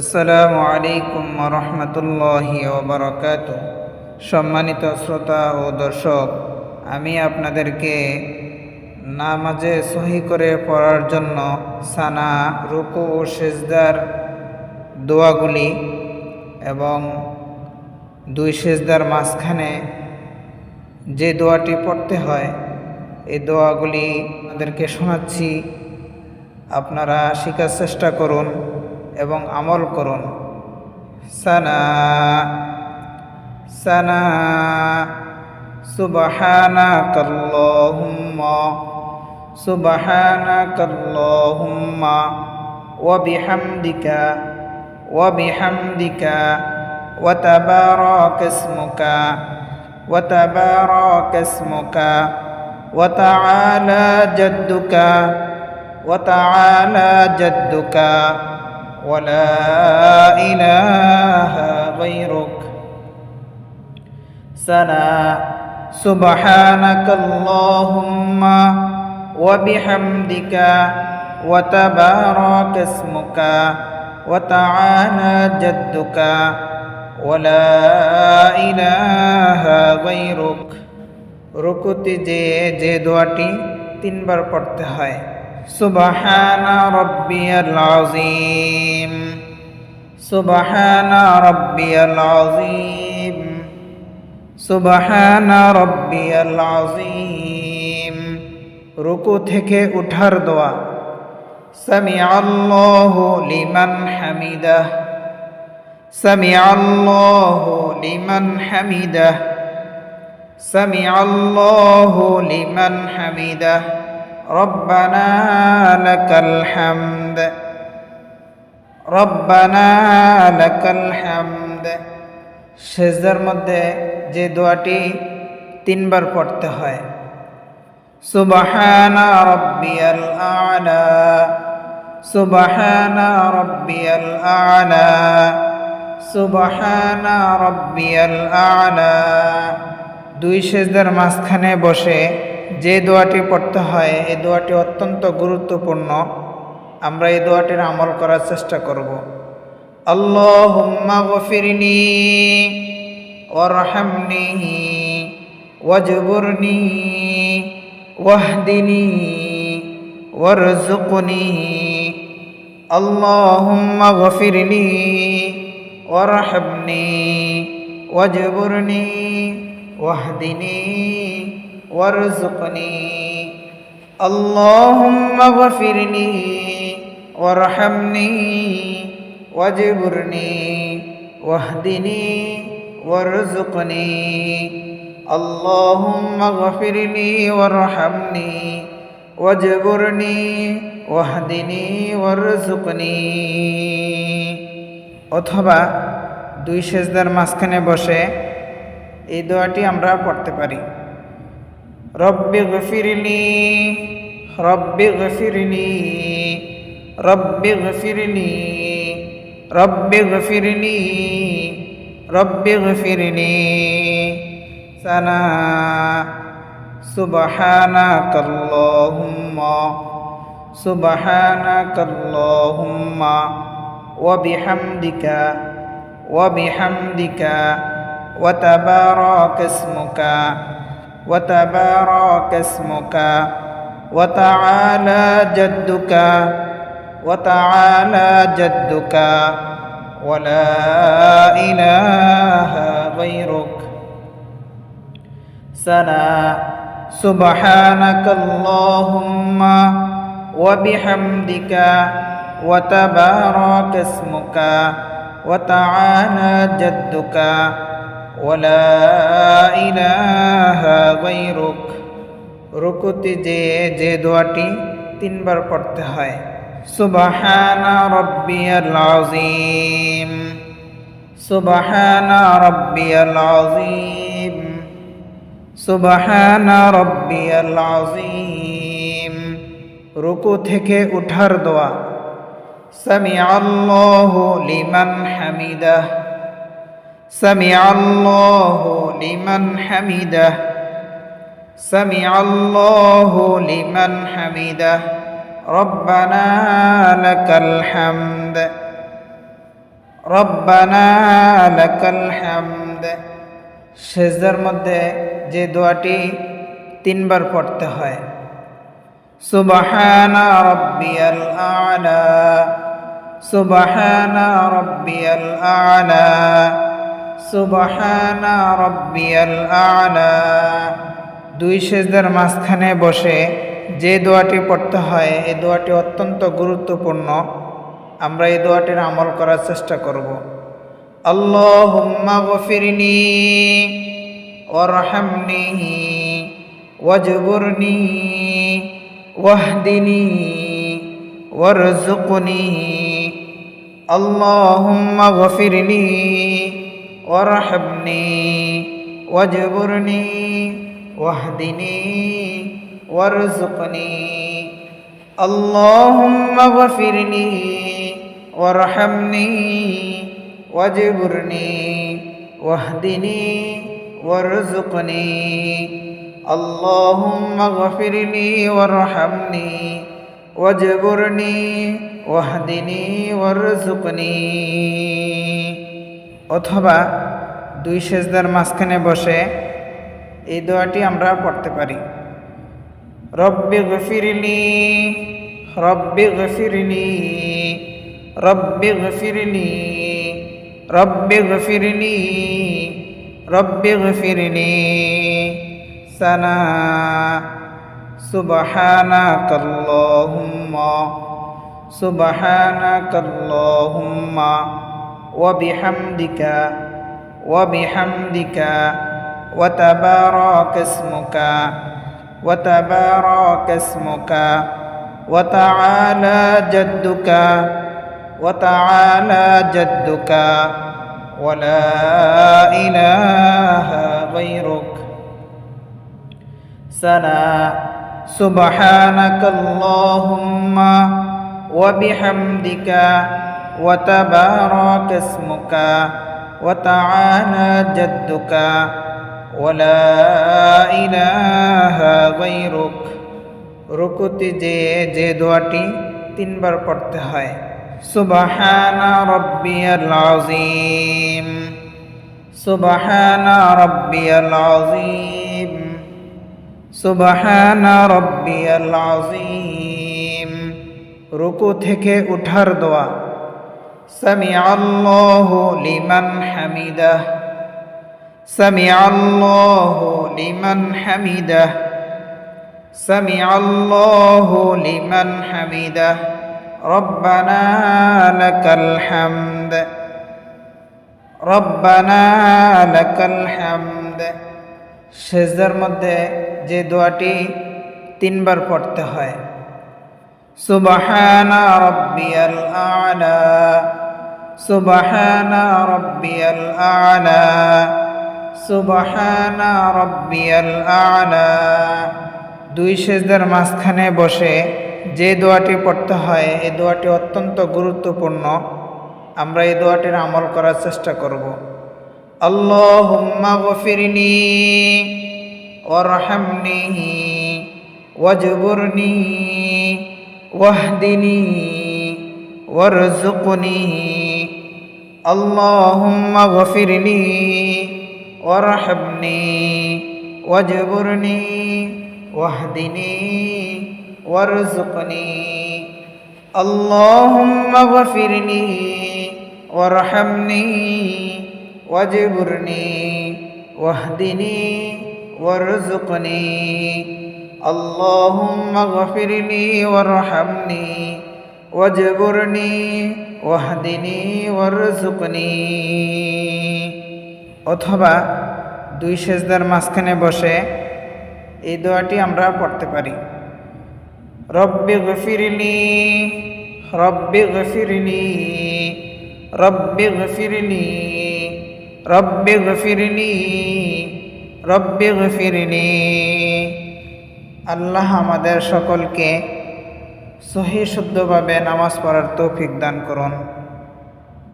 আসসালামু আলাইকুম রহমতুল্লাহি ওবরাকাত সম্মানিত শ্রোতা ও দর্শক, আমি আপনাদেরকে নামাজে সহি করে পড়ার জন্য সানা, রুকু ও সেজদার দোয়াগুলি এবং দুই সেজদার মাঝখানে যে দোয়াটি পড়তে হয়, এই দোয়াগুলি আপনাদেরকে শোনাচ্ছি। আপনারা শেখার চেষ্টা করুন। এবং আমল করুন সানা সানা সুবহানাকা আল্লাহুম্মা সুবহানাকা আল্লাহুম্মা ওয়া বিহামদিকা ওয়া বিহামদিকা ওয়া তাবারাকা ইসমুকা ওয়া তাবারাকা ইসমুকা ওয়া তাআলা জাদ্দুকা ওয়া তাআলা জাদ্দুকা ولا إله غيرك سنا سبحانك اللهم وبحمدك وتبارك اسمك وتعالى جدك ولا إله غيرك রুকুতে যে যে দোয়াটি তিনবার পড়তে হয় سبحان ربي العظيم سبحان ربي العظيم سبحان ربي العظيم রুকু থেকে উঠার দোয়া سمع الله لمن حمده سمع الله لمن حمده سمع الله لمن حمده ربنا لك الحمد ربنا لك الحمد সেজদার মধ্যে যে দোয়াটি তিনবার পড়তে হয় সুবহানা রব্বিয়াল আলা সুবহানা রব্বিয়াল আলা সুবহানা রব্বিয়াল আলা দুই সেজদার মাঝখানে বসে যে দোয়াটি পড়তে হয় এই দোয়াটি অত্যন্ত গুরুত্বপূর্ণ। আমরা এই দোয়াটির আমল করার চেষ্টা করব। আল্লাহুম্মা গফিরনি ওয়ারহামনি ওয়াজবুরনি ওয়াহদিনি ওয়ারজুকনি আল্লাহুম্মা গফিরনি ওয়ারহামনি ওয়াজবুরনি ওয়াহদিনি। وارزقني اللهم اغفر لي وارحمني واجبرني واهدني وارزقني اللهم اغفر لي وارحمني واجبرني واهدني وارزقني অথবা দুই সেজদার মাঝখানে বসে এই দোয়াটি আমরা পড়তে পারি رب اغفر لي. رب اغفر لي. رب اغفر لي. رب اغفر لي. رب اغفر لي. سنا. سبحانك اللهم. سبحانك اللهم. وبحمدك. وبحمدك. وتبارك اسمك. وتبارك اسمك وتعالى جدك وتعالى جدك ولا إله غيرك. سنا سبحانك اللهم وبحمدك وتبارك اسمك وتعالى جدك ولا إله غيرك রুকুতে যে যে দোয়াটি তিনবার পড়তে হয় সুবহানা রব্বিয়াল আযীম সুবহানা রব্বিয়াল আযীম সুবহানা রব্বিয়াল আযীম রুকু থেকে উঠার দোয়া সামিআল্লাহু লিমান হামিদাহ سمع الله لمن حمده سمع الله لمن حمده ربنا لك الحمد রব্বানা লাকাল হামদ সেজদার মধ্যে যে দোয়াটি তিনবার পড়তে হয় সুবহানা রব্বিয়াল আলা সুবহানা রব্বিয়াল আলা সুবহানা রব্বিয়াল আলা। দুই সেজদার মাঝখানে বসে যে দোয়াটি পড়তে হয় এই দোয়াটি অত্যন্ত গুরুত্বপূর্ণ। আমরা এই দোয়াটির আমল করার চেষ্টা করব। আল্লাহুম্মা গফিরনি ওয়ারহামনি ওয়াজবুরনি ওয়াহদিনি ওয়ারজুকনি আল্লাহুম্মা গফিরনি وارحمني واجبرني واهدني وارزقني اللهم اغفر لي وارحمني واجبرني واهدني وارزقني اللهم اغفر لي وارحمني واجبرني واهدني وارزقني অথবা দুই সেজদার মাঝখানে বসে এই দোয়াটি আমরা পড়তে পারি রব্বি গফিরলি রব্বি গফিরলি রব্বি গফিরলি রব্বি গফিরলি রব্বি গফিরলি সানা سبحانك اللهم سبحانك اللهم وبحمدك وبحمدك وتبارك اسمك وتبارك اسمك وتعالى جدك وتعالى جدك ولا إله غيرك سنا سبحانك اللهم وبحمدك وتبارك اسمك وتعالى جدك ولا إله غيرك রুকুতে যে যে দোয়াটি তিনবার পড়তে হয় সুবাহানা রব্বিয়াল আযীম সুবাহানা রব্বিয়াল আযীম সুবাহানা রব্বিয়াল আযীম রুকু থেকে উঠার দোয়া সামি আল্লাহু লিমান হামিদাহ। সামি আল্লাহু লিমান হামিদাহ। সামি আল্লাহু লিমান হামিদাহ। রব্বানা লাকাল হামদ। রব্বানা লাকাল হামদ। সেজদার মধ্যে যে দোয়াটি তিনবার পড়তে হয়। সুবহানা রব্বিয়াল আলা, সুবহানা রব্বিয়াল আলা, সুবহানা রব্বিয়াল আলা। দুই সেজদার মাঝখানে বসে যে দোয়াটি পড়তে হয়, এই দোয়াটি অত্যন্ত গুরুত্বপূর্ণ। আমরা এই দোয়াটির আমল করার চেষ্টা করব। আল্লাহুম্মা গফিরনি ওয়ারহামনি ওয়াজবুরনি واهدني وارزقني. اللهم اغفر لي وارحمني واجبرني. واهدني وارزقني. اللهم اغفر لي وارحمني واجبرني. واهدني وارزقني. اللهم اغفر لي وارحمني واجبرني واهدني وارزقني অথবা দুই সেজদার মাঝখানে বসে এই দোয়াটি আমরা পড়তে পারি রব্বি গফিরলি রব্বি গফিরলি রব্বি গফিরলি রব্বি গফিরলি রব্বি গফিরলি আল্লাহ আমাদের সকলকে সহি শুদ্ধভাবে নামাজ পড়ার তৌফিক দান করুন।